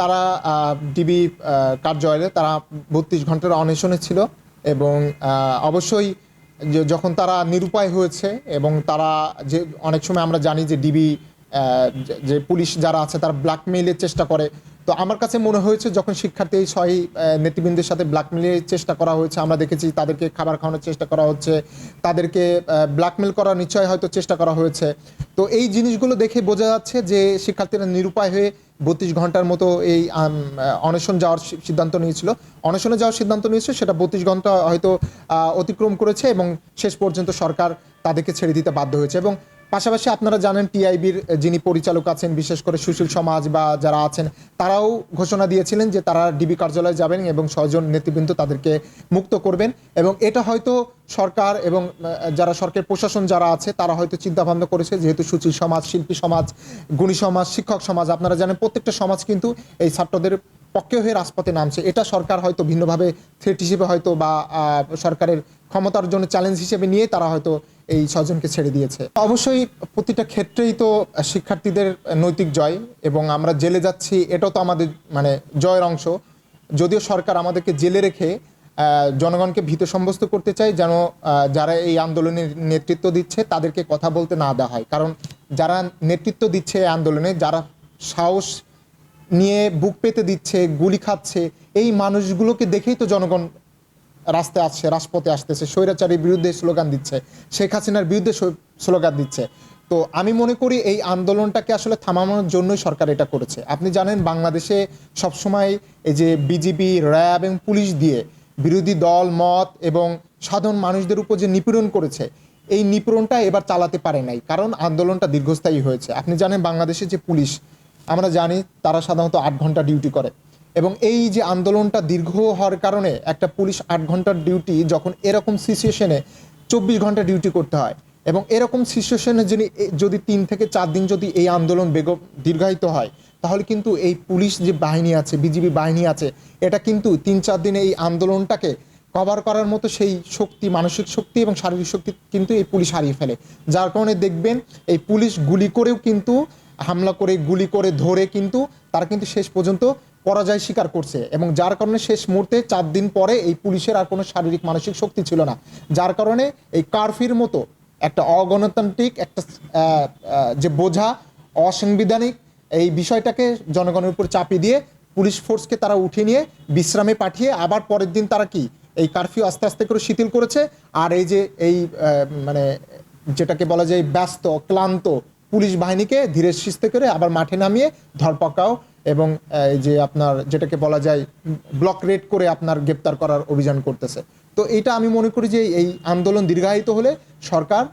তারা ডিবি কার্যালয়ে তারা বত্রিশ ঘণ্টার অন্বেষণে ছিল এবং অবশ্যই যখন তারা নিরুপায় হয়েছে এবং তারা যে অনেক সময় আমরা জানি যে ডিবি যে পুলিশ যারা আছে তারা ব্ল্যাকমেইলের চেষ্টা করে। তো আমার কাছে মনে হয়েছে যখন শিক্ষার্থী এই ছয় নেতৃবৃন্দের সাথে ব্ল্যাকমেইলের চেষ্টা করা হয়েছে, আমরা দেখেছি তাদেরকে খাবার খাওয়ানোর চেষ্টা করা হচ্ছে, তাদেরকে ব্ল্যাকমেল করার নিশ্চয় হয়তো চেষ্টা করা হয়েছে। তো এই জিনিসগুলো দেখে বোঝা যাচ্ছে যে শিক্ষার্থীরা নিরুপায় হয়ে বত্রিশ ঘণ্টার মতো এই অনশন যাওয়ার সিদ্ধান্ত নিয়েছিল। অনশনে যাওয়ার সিদ্ধান্ত নিয়েছে, সেটা বত্রিশ ঘণ্টা হয়তো অতিক্রম করেছে এবং শেষ পর্যন্ত সরকার তাদেরকে ছেড়ে দিতে বাধ্য হয়েছে। এবং পাশাপাশি আপনারা জানেন, টিআইবির যিনি পরিচালক আছেন, বিশেষ করে সুশীল সমাজ বা যারা আছেন, তারাও ঘোষণা দিয়েছিলেন যে তারা ডিবি কার্যালয়ে যাবেন এবং ছয়জন নেতৃবৃন্দ তাদেরকে মুক্ত করবেন। এবং এটা হয়তো সরকার এবং যারা সরকার প্রশাসন যারা আছে, তারা হয়তো চিন্তা ভাবনা করেছে, যেহেতু সুশীল সমাজ, শিল্পী সমাজ, গুণী সমাজ, শিক্ষক সমাজ, আপনারা জানেন প্রত্যেকটা সমাজ কিন্তু এই ছাত্রদের পক্ষে হয়ে রাজপথে নামছে। এটা সরকার হয়তো ভিন্নভাবে থ্রেট হিসেবে হয়তো বা সরকারের ক্ষমতার জন্য চ্যালেঞ্জ হিসেবে নিয়ে তারা হয়তো এই ছজনকে ছেড়ে দিয়েছে। অবশ্যই প্রতিটা ক্ষেত্রেই তো শিক্ষার্থীদের নৈতিক জয় এবং আমরা জেলে যাচ্ছি, এটাও তো আমাদের মানে জয়ের অংশ। যদিও সরকার আমাদেরকে জেলে রেখে জনগণকে ভীত সম্বস্ত করতে চাই যেন যারা এই আন্দোলনের নেতৃত্ব দিচ্ছে তাদেরকে কথা বলতে না দেওয়া হয়। কারণ যারা নেতৃত্ব দিচ্ছে এই আন্দোলনে, যারা সাহস নিয়ে বুক পেতে দিচ্ছে, গুলি খাচ্ছে, এই মানুষগুলোকে দেখেই তো জনগণ রাস্তায় আসছে, রাজপথে আসতেছে, স্বৈরাচারীর বিরুদ্ধে স্লোগান দিচ্ছে, শেখ হাসিনার বিরুদ্ধে স্লো- স্লোগান দিচ্ছে। তো আমি মনে করি এই আন্দোলনটাকে আসলে থামানোর জন্যই সরকার এটা করেছে। আপনি জানেন বাংলাদেশে সবসময় এই যে বিজিবি, র্যাব এবং পুলিশ দিয়ে বিরোধী দল, মত এবং সাধারণ মানুষদের উপর যে নিপীড়ন করেছে, এই নিপীড়নটা এবার চালাতে পারে নাই। কারণ আন্দোলনটা দীর্ঘস্থায়ী হয়েছে। আপনি জানেন বাংলাদেশে যে পুলিশ, আমরা জানি তারা সাধারণত আট ঘণ্টা ডিউটি করে। এবং এই যে আন্দোলনটা দীর্ঘ হওয়ার কারণে একটা পুলিশ আট ঘণ্টার ডিউটি যখন এরকম সিচুয়েশনে চব্বিশ ঘণ্টা ডিউটি করতে হয় এবং এরকম সিচুয়েশনে যদি যদি তিন থেকে চার দিন যদি এই আন্দোলন বেগ, দীর্ঘায়িত হয় তাহলে কিন্তু এই পুলিশ যে বাহিনী আছে, বিজিবি বাহিনী আছে, এটা কিন্তু তিন চার দিনে এই আন্দোলনটাকে কভার করার মতো সেই শক্তি, মানসিক শক্তি এবং শারীরিক শক্তি কিন্তু এই পুলিশ হারিয়ে ফেলে। যার কারণে দেখবেন এই পুলিশ গুলি করেও কিন্তু, হামলা করে, গুলি করে, ধরে কিন্তু তারা কিন্তু শেষ পর্যন্ত পরাজয় স্বীকার করছে এবং যার কারণে শেষ মুহূর্তে চার দিন পরে এই পুলিশের আর কোনো শারীরিক, মানসিক শক্তি ছিল না। যার কারণে এই কারফির মতো একটা অগণতান্ত্রিক একটা যে বোঝা, অসাংবিধানিক এই বিষয়টাকে জনগণের উপর চাপিয়ে দিয়ে পুলিশ ফোর্সকে তারা উঠিয়ে নিয়ে বিশ্রামে পাঠিয়ে আবার পরের দিন তারা কি এই কারফিউ আস্তে আস্তে করে শিথিল করেছে? আর এই যে এই মানে যেটাকে বলা যায় ব্যস্ত, ক্লান্ত পুলিশ বাহিনীকে ধীরে সুস্থে করে আবার মাঠে নামিয়ে ধরপাকাও এবং এই যে আপনার যেটাকে বলা যায় ব্লক রেড করে আপনার গ্রেপ্তার করার অভিযান করতেছে। তো এটা আমি মনে করি যে এই আন্দোলন দীর্ঘায়িত হলে সরকার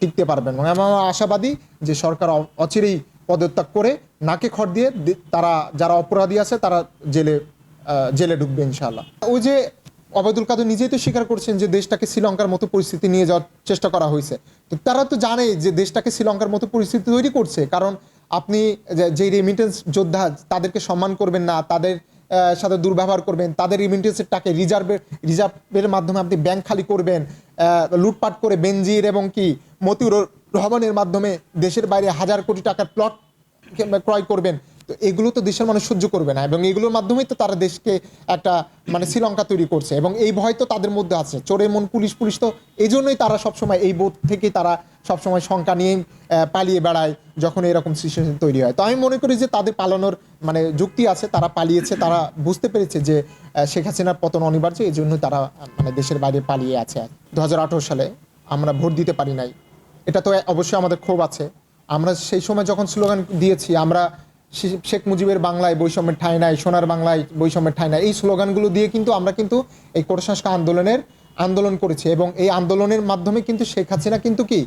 টিকতে পারবেন এবং আমি আশাবাদী যে সরকার অচিরেই পদত্যাগ করে নাকে খড় দিয়ে তারা, যারা অপরাধী আছে, তারা জেলে জেলে ঢুকবে, ইনশাআল্লাহ। ওই যে অবায়দুল কাদের নিজেই তো স্বীকার করছেন যে দেশটাকে শ্রীলঙ্কার মতো পরিস্থিতি নিয়ে যাওয়ার চেষ্টা করা হয়েছে। তো তারা তো জানে যে দেশটাকে শ্রীলঙ্কার মতো পরিস্থিতি তৈরি করছে। কারণ আপনি যে- যে রেমিটেন্স যোদ্ধা, তাদেরকে সম্মান করবেন না, তাদের সাথে দুর্ব্যবহার করবেন, তাদের রেমিটেন্সের টাকা রিজার্ভের রিজার্ভের মাধ্যমে আপনি ব্যাংক খালি করবেন লুটপাট করে বেনজির এবং কি মতিউর রহমানের মাধ্যমে দেশের বাইরে হাজার কোটি টাকার প্লট ক্রয় করবেন, তো এগুলো তো দেশের মানুষ সহ্য করবে না এবং এগুলোর মাধ্যমেই তো তারা দেশকে একটা মানে শ্রীলঙ্কা তৈরি করছে এবং এই ভয় তো তাদের মধ্যে আছে। চোরে মন পুলিশ পুলিশ তো এই জন্যই তারা সবসময় এই বোধ থেকেই তারা সবসময় শঙ্কা নিয়ে পালিয়ে বেড়ায় যখন এরকম সিচুয়েশন তৈরি হয়। তো আমি মনে করি যে তাদের পালানোর মানে যুক্তি আছে, তারা পালিয়েছে, তারা বুঝতে পেরেছে যে শেখ হাসিনার পতন অনিবার্য, এই জন্য তারা মানে দেশের বাইরে পালিয়ে আছে। দু হাজার আঠেরো সালে আমরা ভোট দিতে পারি নাই। এটা তো অবশ্যই আমাদের ক্ষোভ আছে। আমরা সেই সময় যখন স্লোগান দিয়েছি, আমরা শেখ মুজিবের বাংলায় বৈষম্যের ঠাঁই নাই, সোনার বাংলায় বৈষম্যের ঠাঁই নাই, এই স্লোগানগুলো দিয়ে কিন্তু আমরা কিন্তু এই কোরসংস্কার আন্দোলনের আন্দোলন করেছি এবং এই আন্দোলনের মাধ্যমে কিন্তু শেখ হাসিনা কিন্তু কি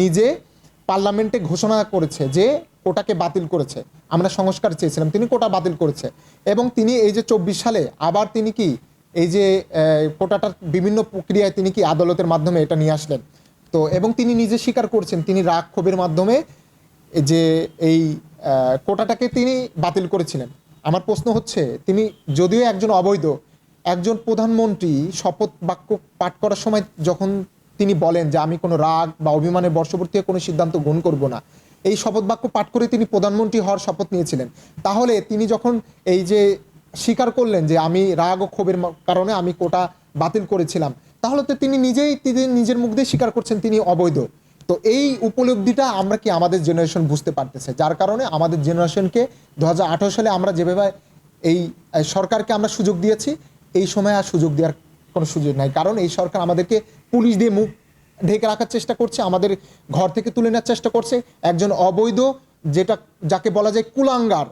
নিজে পার্লামেন্টে ঘোষণা করেছে যে কোটাকে বাতিল করেছে। আমরা সংস্কার চেয়েছিলাম, তিনি কোটা বাতিল করেছে এবং তিনি এই যে চব্বিশ সালে আবার তিনি কি এই যে কোটাটার বিভিন্ন প্রক্রিয়ায় তিনি কি আদালতের মাধ্যমে এটা নিয়ে আসলেন। তো, এবং তিনি নিজে স্বীকার করছেন, তিনি রাগ ক্ষোভের মাধ্যমে যে এই কোটাটাকে তিনি বাতিল করেছিলেন। আমার প্রশ্ন হচ্ছে, তিনি যদিও একজন অবৈধ, একজন প্রধানমন্ত্রী শপথ বাক্য পাঠ করার সময় যখন তিনি বলেন যে আমি কোনো রাগ বা অভিমানের বর্ষবর্তী কোনো সিদ্ধান্ত গ্রহণ করব না, এই শপথ বাক্য পাঠ করে তিনি প্রধানমন্ত্রী হওয়ার শপথ নিয়েছিলেন। তাহলে তিনি যখন এই যে স্বীকার করলেন যে আমি রাগ ও ক্ষোভের কারণে আমি কোটা বাতিল করেছিলাম, তাহলে তো তিনি নিজেই, তিনি নিজের মুখ দিয়ে স্বীকার করছেন তিনি অবৈধ। তো এই উপলব্ধিটা আমরা কি আমাদের জেনারেশন বুঝতে পারতেছে? যার কারণে আমাদের জেনারেশনকে দু হাজার আঠারো সালে আমরা যেভাবে এই সরকারকে আমরা সুযোগ দিয়েছি, এই সময় আর সুযোগ দেওয়ার কোনো সুযোগ নাই। কারণ এই সরকার আমাদেরকে পুলিশ দিয়ে মুখ ঢেকে রাখার চেষ্টা করছে, আমাদের ঘর থেকে তুলে নেওয়ার চেষ্টা করছে। একজন অবৈধ যেটা, যাকে বলা যায় কুলাঙ্গার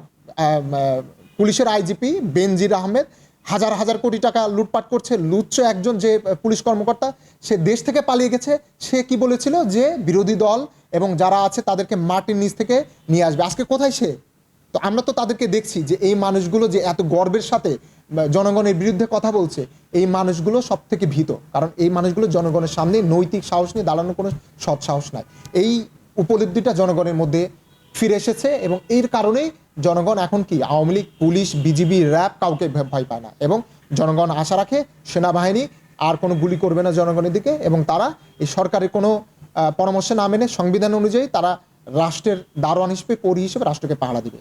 পুলিশের আইজিপি বেনজির আহমেদ হাজার হাজার কোটি টাকা লুটপাট করছে। লুচ্ছ একজন যে পুলিশ কর্মকর্তা, সে দেশ থেকে পালিয়ে গেছে। সে কি বলেছিল? যে বিরোধী দল এবং যারা আছে তাদেরকে মাটির নিচ থেকে নিয়ে আসবে। আজকে কোথায় সে? তো আমরা তো তাদেরকে দেখছি যে এই মানুষগুলো যে এত গর্বের সাথে জনগণের বিরুদ্ধে কথা বলছে, এই মানুষগুলো সব থেকে ভীত। কারণ এই মানুষগুলো জনগণের সামনে নৈতিক সাহস নিয়ে দাঁড়ানোর কোনো সৎ সাহস নাই। এই উপলব্ধিটা জনগণের মধ্যে ফিরে এসেছে এবং এর কারণেই জনগণ এখন কি, Awami League, police, BGB, RAB কাউকে ভয়- পায় না? এবং জনগণ আশা রাখে সেনাবাহিনী আর কোনো গুলি করবে না জনগণের দিকে এবং তারা এই সরকারের কোনো পরামর্শ না মেনে সংবিধান অনুযায়ী তারা রাষ্ট্রের দারোয়ান হিসেবে পরি হিসেবে রাষ্ট্রকে পাহারা দিবে।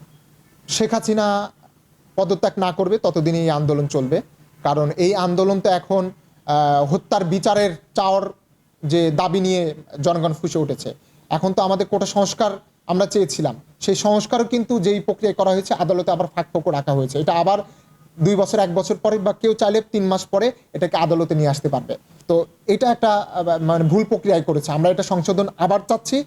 শেখ হাসিনা পদত্যাগ না করবে, ততদিন এই আন্দোলন চলবে। কারণ এই আন্দোলন তো এখন হত্যার বিচারের চাওয়ার যে দাবি নিয়ে জনগণ ফুসে উঠেছে। এখন তো আমাদের কোটা সংস্কার আমরা চেয়েছিলাম। সেই সংস্কারও কিন্তু যেই প্রক্রিয়া করা হয়েছে, আদালতে আবার ফাঁক ফোকর রাখা হয়েছে। এটা আবার দুই বছর, এক বছর পরে বা কেউ চাইলে তিন মাস পরে এটাকে আদালতে নিয়ে আসতে পারবে। তো এটা একটা মানে ভুল প্রক্রিয়ায় করেছে। আমরা এটা সংশোধন আবার চাচ্ছি।